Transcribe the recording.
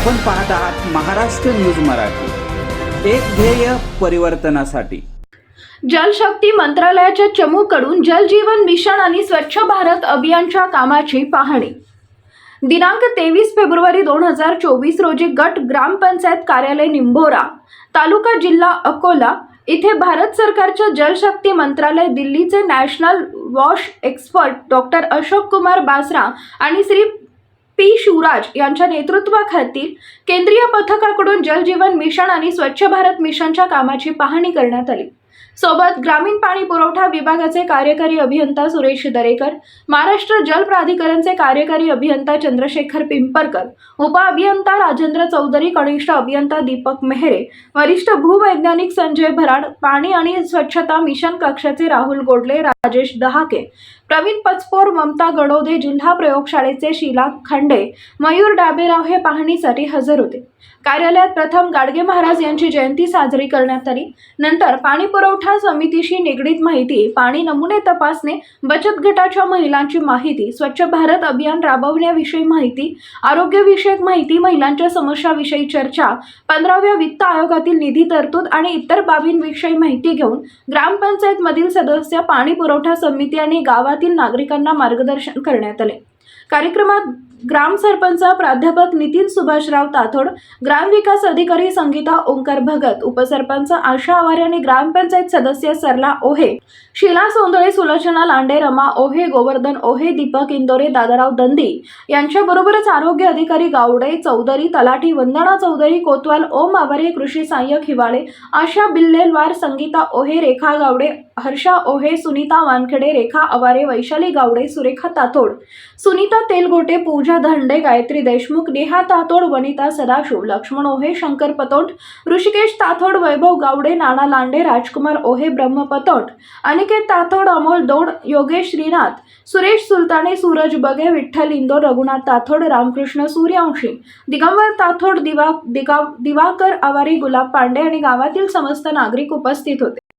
आपण पाहत आहात महाराष्ट्र न्यूज मराठी. एक ध्येय परिवर्तनासाठी. जलशक्ती मंत्रालयाच्या चमूकडून जलजीवन मिशन आणि स्वच्छ भारत अभियानच्या कामाची पाहणी. दिनांक तेवीस फेब्रुवारी दोन हजार चोवीस रोजी गट ग्रामपंचायत कार्यालय निंभोरा तालुका जिल्हा अकोला इथे भारत सरकारच्या जलशक्ती मंत्रालय दिल्लीचे नॅशनल वॉश एक्सपर्ट डॉक्टर अशोक कुमार बासरा आणि श्री शिवराज यांच्या नेतृत्वाखालील केंद्रीय पथकाकडून जलजीवन मिशन आणि स्वच्छ भारत मिशनच्या कामाची पाहणी करण्यात आली. सोबत ग्रामीण पाणी पुरवठा विभागाचे कार्यकारी अभियंता सुरेश दरेकर महाराष्ट्र जल प्राधिकरणचे कार्यकारी अभियंता चंद्रशेखर पिंपरकर उपअभियंता राजेंद्र चौधरी कनिष्ठ अभियंता दीपक मेहरे वरिष्ठ भूवैज्ञानिक संजय भराड पाणी आणि स्वच्छता मिशन कक्षाचे राहुल गोडले राजेश दहाके प्रवीण पचपोर ममता गडोदे जिल्हा प्रयोगशाळेचे शीला खंडे मयूर डाबेराव हे पाहणीसाठी हजर होते. कार्यालयात प्रथम गाडगे महाराज यांची जयंती साजरी करण्यात आली. नंतर पाणी पुरवठा समितीशी निगडीत माहिती पाणी नमुने तपासणे बचत गटाच्या महिलांची माहिती स्वच्छ भारत अभियान राबवण्याविषयी माहिती आरोग्यविषयक माहिती महिलांच्या समस्याविषयी चर्चा पंधराव्या वित्त आयोगातील निधी तरतूद आणि इतर बाबींविषयी माहिती घेऊन ग्रामपंचायतमधील सदस्य पाणी पुरवठा समिती आणि गावातील नागरिकांना मार्गदर्शन करण्यात आले. कार्यक्रमात ग्रामसरपंच प्राध्यापक नितीन सुभाषराव ताथोड ग्रामविकास अधिकारी संगीता ओंकार भगत उपसरपंच आशा आवारे आणि ग्रामपंचायत सदस्य सरला ओहे शिला सोंदळे सुलोचना लांडे रमा ओहे गोवर्धन ओहे दीपक इंदोरे दादाराव दंदी यांच्याबरोबरच आरोग्य अधिकारी गावडे चौधरी तलाठी वंदना चौधरी कोतवाल ओम आवारे कृषी सहाय्यक हिवाळे आशा बिल्लेलवार संगीता ओहे रेखा गावडे हर्षा ओहे सुनीता वानखेडे रेखा अवारे वैशाली गावडे सुरेखा तातोड सुनीता तेलगोटे पूजा धंडे गायत्री देशमुख नेहा तातोड वनिता सदाशिव लक्ष्मण ओहे शंकर पतोट ऋषिकेश तातोड वैभव गावडे नाना लांडे राजकुमार ओहे ब्रह्म पतोट अनिकेत तातोड अमोल दोड योगेश श्रीनाथ सुरेश सुलताने सूरज बगे विठ्ठल इंदोर रघुनाथ ताथोड रामकृष्ण सूर्यवंशी दिगंबर ताथोड दिवा दिगा दिवाकर आवारी गुलाब पांडे आणि गावातील समस्त नागरिक उपस्थित होते.